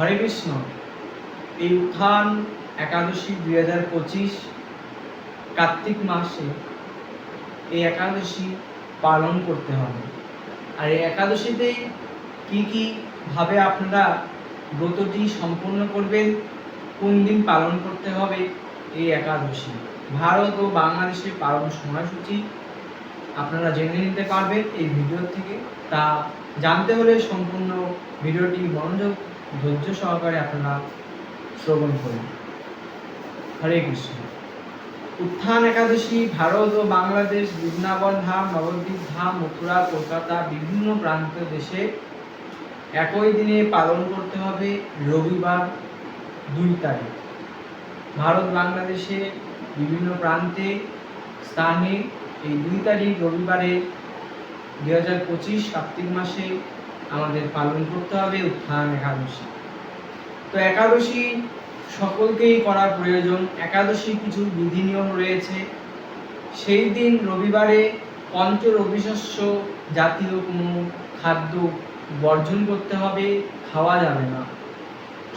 হরে কৃষ্ণ। এই উত্থান একাদশী দুই হাজার পঁচিশ কার্তিক মাসে এই একাদশী পালন করতে হবে। আর এই একাদশীতে কি কি ভাবে আপনারা ব্রতটি সম্পূর্ণ করবেন, কোন দিন পালন করতে হবে, এই একাদশী। ভারত ও বাংলাদেশের পালন সময়সূচি আপনারা জেনে নিতে পারবেন এই ভিডিও থেকে। তা জানতে হলে সম্পূর্ণ ভিডিওটি মনোযোগ ধৈর্য সহকারে আপনারা শ্রবণ করুন। হরে কৃষ্ণ। উত্থান একাদশী, ভারত ও বাংলাদেশ, বৃন্দাবন ধাম, নবদ্বীপ ধাম, মথুরা, কলকাতা, বিভিন্ন প্রান্ত দেশে একই দিনে পালন করতে হবে রবিবার দুই তারিখ। ভারত, বাংলাদেশে বিভিন্ন প্রান্তে স্থানে এই দুই তারিখ রবিবারে দুই হাজার পঁচিশ কার্তিক মাসে আমাদের পালন করতে হবে, উত্থান একাদশী। তো একাদশী সকলকেই করা প্রয়োজন। একাদশী কিছু বিধি নিয়ম রয়েছে। সেই দিন রবিবারে পঞ্চ রবিশস্য জাতীয় কোনো খাদ্য বর্জন করতে হবে, খাওয়া যাবে না।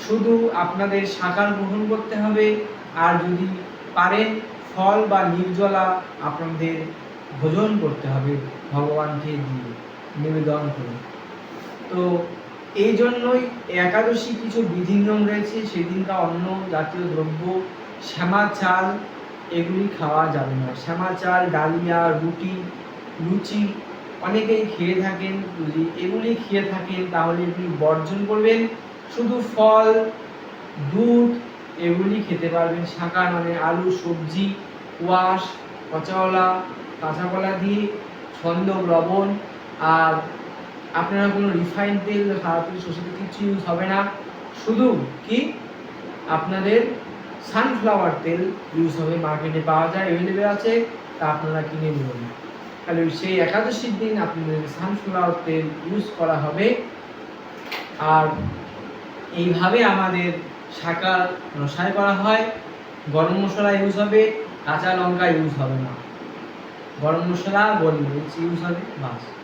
শুধু আপনাদের সাকার গ্রহণ করতে হবে, আর যদি পারেন ফল বা নির্জলা আপনাদের ভোজন করতে হবে, ভগবানকে দিয়ে নিবেদন করে তো এই জন্যই একাদশী কিছু বিধি নিয়ম রয়েছে, সেদিনকার অন্য জাতীয় দ্রব্য, শ্যামা চাল, এগুলি খাওয়া যাবে না। শ্যামা চাল, ডালিয়া, রুটি, লুচি, অনেকেই খেয়ে থাকেন। যদি এগুলি খেয়ে থাকেন, তাহলে এগুলি বর্জন করবেন। শুধু ফল, দুধ, এগুলি খেতে পারবেন। শাঁকা মানে আলু, সবজি, কোয়াশ কচাওলা কাঁচা কলা দিয়ে ছন্দ লবণ, আর আপনারা কোনো রিফাইন তেল খারাপ তেল তেল কিছু ইউজ হবে না। শুধু কি? আপনাদের সানফ্লাওয়ার তেল ইউজ হবে। মার্কেটে পাওয়া যায় অ্যাভেলেবেল আছে, তা আপনারা কিনে নেবেন তাহলে সেই একাদশীর দিন আপনাদের সানফ্লাওয়ার তেল ইউজ করা হবে। আর এইভাবে আমাদের শাঁকা রসায় করা হয়। গরম মশলা ইউজ হবে, কাঁচা লঙ্কা ইউজ হবে না। গরম মশলা, গোলমরিচ ইউজ হবে, বাস।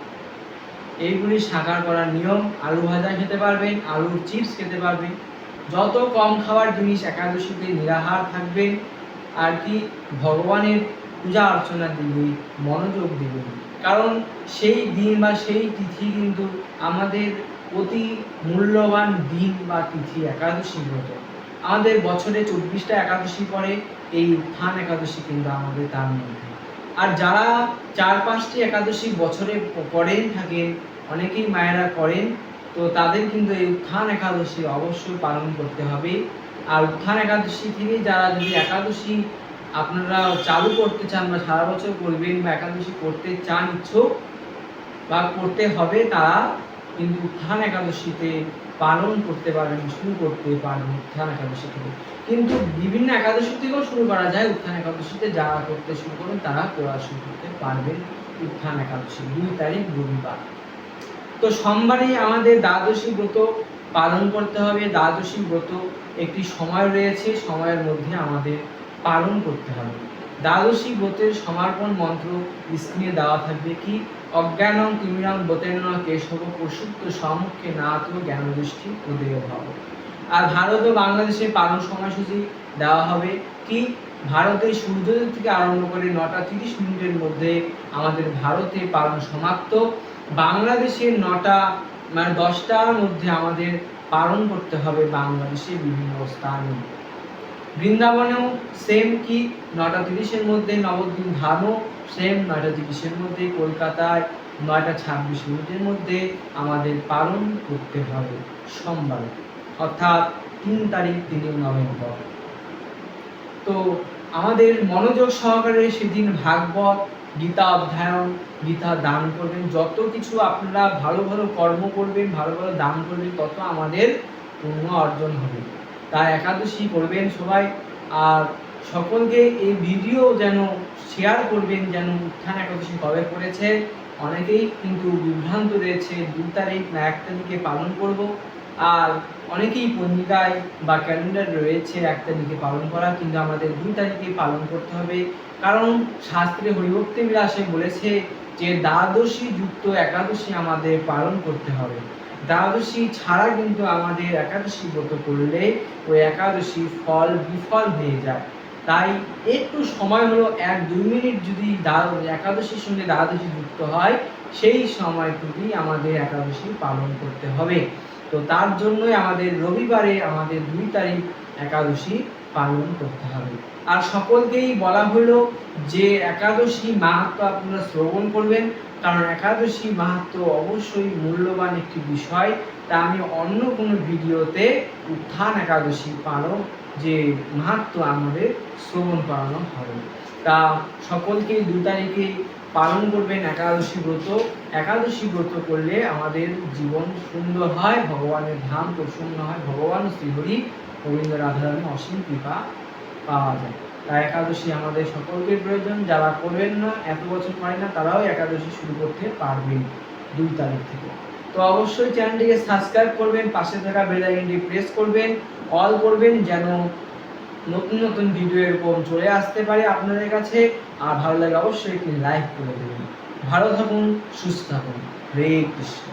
এইগুলি সাকার করার নিয়ম আলু ভাজা খেতে পারবেন, আলুর চিপস খেতে পারবেন। যত কম খাওয়ার জিনিস একাদশীতে নিরাহার থাকবেন আর কি ভগবানের পূজা অর্চনার দিকে মনোযোগ দিবেন কারণ সেই দিন বা সেই তিথি কিন্তু আমাদের অতি মূল্যবান দিন বা তিথি একাদশী ব্রত আমাদের বছরে চব্বিশটা একাদশী পরে এই উত্থান একাদশী কিন্তু আমাদের তার মধ্যে। আর যারা চার পাঁচটি একাদশী বছরে করেন থাকেন, অনেকেই মায়েরা করেন, তো তাদের কিন্তু এই উত্থান একাদশী অবশ্যই পালন করতে হবে। আর উত্থান একাদশী থেকে যারা যদি একাদশী আপনারা চালু করতে চান বা সারা বছর করবেন বা একাদশী করতে চান ইচ্ছুক বা করতে হবে তারা কিন্তু উত্থান একাদশীতে পালন করতে পারবেন শুরু করতে পারবেন উত্থান একাদশী থেকে। কিন্তু বিভিন্ন একাদশী থেকেও শুরু করা যায়। উত্থান একাদশীতে যারা করতে শুরু করবেন তারা করা শুরু করতে পারবেন উত্থান একাদশী। দুই তারিখ রবিবার। তো সোমবারেই আমাদের দ্বাদশী ব্রত পালন করতে হবে। দ্বাদশী ব্রত একটি সময় রয়েছে, সময়ের মধ্যে আমাদের পালন করতে হবে। দ্বাদশী ব্রতের সমর্পণ মন্ত্র স্ক্রিনে দেওয়া থাকবে। কি? অজ্ঞানং তিমিরং ব্রতেন কেশব প্রসুপ্ত সম্মুখে নাথ জ্ঞান দৃষ্টি উদয় ভাব। আর ভারত ও বাংলাদেশের পালন সময়সূচি দেওয়া হবে কি? ভারতে সূর্যোদয় থেকে আরম্ভ করে নটা তিরিশ মিনিটের মধ্যে আমাদের ভারতে পালন সমাপ্ত। বাংলাদেশের নটা মানে দশটার মধ্যে আমাদের পালন করতে হবে বাংলাদেশের বিভিন্ন স্থানে। বৃন্দাবনেও সেম কি? নটা তিরিশের মধ্যে নবদ্বীপ ধামও সেম নয়টা তিরিশের মধ্যে কলকাতায়, নয়টা ছাব্বিশ মিনিটের মধ্যে আমাদের পালন করতে হবে সোমবার। অর্থাৎ তিন তারিখ তিন নভেম্বর। তো আমাদের মনোযোগ সহকারে সেদিন ভাগবত, গীতা অধ্যয়ন, গীতা দান করবেন, যত কিছু আপনারা ভালো ভালো কর্ম করবেন, ভালো ভালো দান করবেন, তত আমাদের পুণ্য অর্জন হবে। তাই একাদশী করবেন সবাই, আর সকলকে এই ভিডিও যেন শেয়ার করবেন, যেন উত্থান একাদশী কবে করেছে, অনেকেই কিন্তু বিভ্রান্ত রয়েছে, দু তারিখ না এক তারিখে পালন করব, আর অনেকেই পঞ্জিকায় বা ক্যালেন্ডার রয়েছে এক তারিখে পালন করা, কিন্তু আমাদের দুই তারিখে পালন করতে হবে। কারণ শাস্ত্রে হরিভক্তি বিলাসে বলেছে যে, দ্বাদশী যুক্ত একাদশী আমাদের পালন করতে হবে। দ্বাদশী ছাড়া কিন্তু আমাদের একাদশী ব্রত করলে ওই একাদশী ফল বিফল হয়ে যায়। তাই একটু সময় হলো, এক দুই মিনিট যদি একাদশীর সঙ্গে দ্বাদশী যুক্ত হয়, সেই সময়টুকুই আমাদের একাদশী পালন করতে হবে। তো তার জন্যই আমাদের রবিবারে আমাদের দুই তারিখ একাদশী পালন করতে হবে। আর সকলকেই বলা হলো যে, একাদশী মাহাত্ম আপনারা শ্রবণ করবেন। কারণ একাদশী মাহাত্ম অবশ্যই মূল্যবান একটি বিষয়, তা আমি অন্য কোনো ভিডিওতে উত্থান একাদশী পালন, যে মাহাত্ম আমাদের শ্রবণ করানো হবে। তা সকলকেই দু তারিখে পালন করবেন একাদশী ব্রত। একাদশী ব্রত করলে আমাদের জীবন সুন্দর হয়, ভগবানের ধাম প্রসন্ন হয়, ভগবান শ্রীহরি গোবিন্দ রাধারানী অসীম কৃপা পাওয়া যায়। একাদশী আমাদের সকলকে প্রয়োজন, যারা করবেন না, এত বছর পারে না, তারাও একাদশী শুরু করতে পারবেন দুই তারিখ থেকে। তো অবশ্যই চ্যানেলটিকে সাবস্ক্রাইব করবেন, পাশে থাকা বেল আইকনটি প্রেস করবেন, অল করবেন, যেন নতুন নতুন ভিডিও এরকম চলে আসতে পারে আপনাদের কাছে। আর ভালো লাগে অবশ্যই একটি লাইক করে দেবেন। ভালো থাকুন, সুস্থ থাকুন। হরে কৃষ্ণ।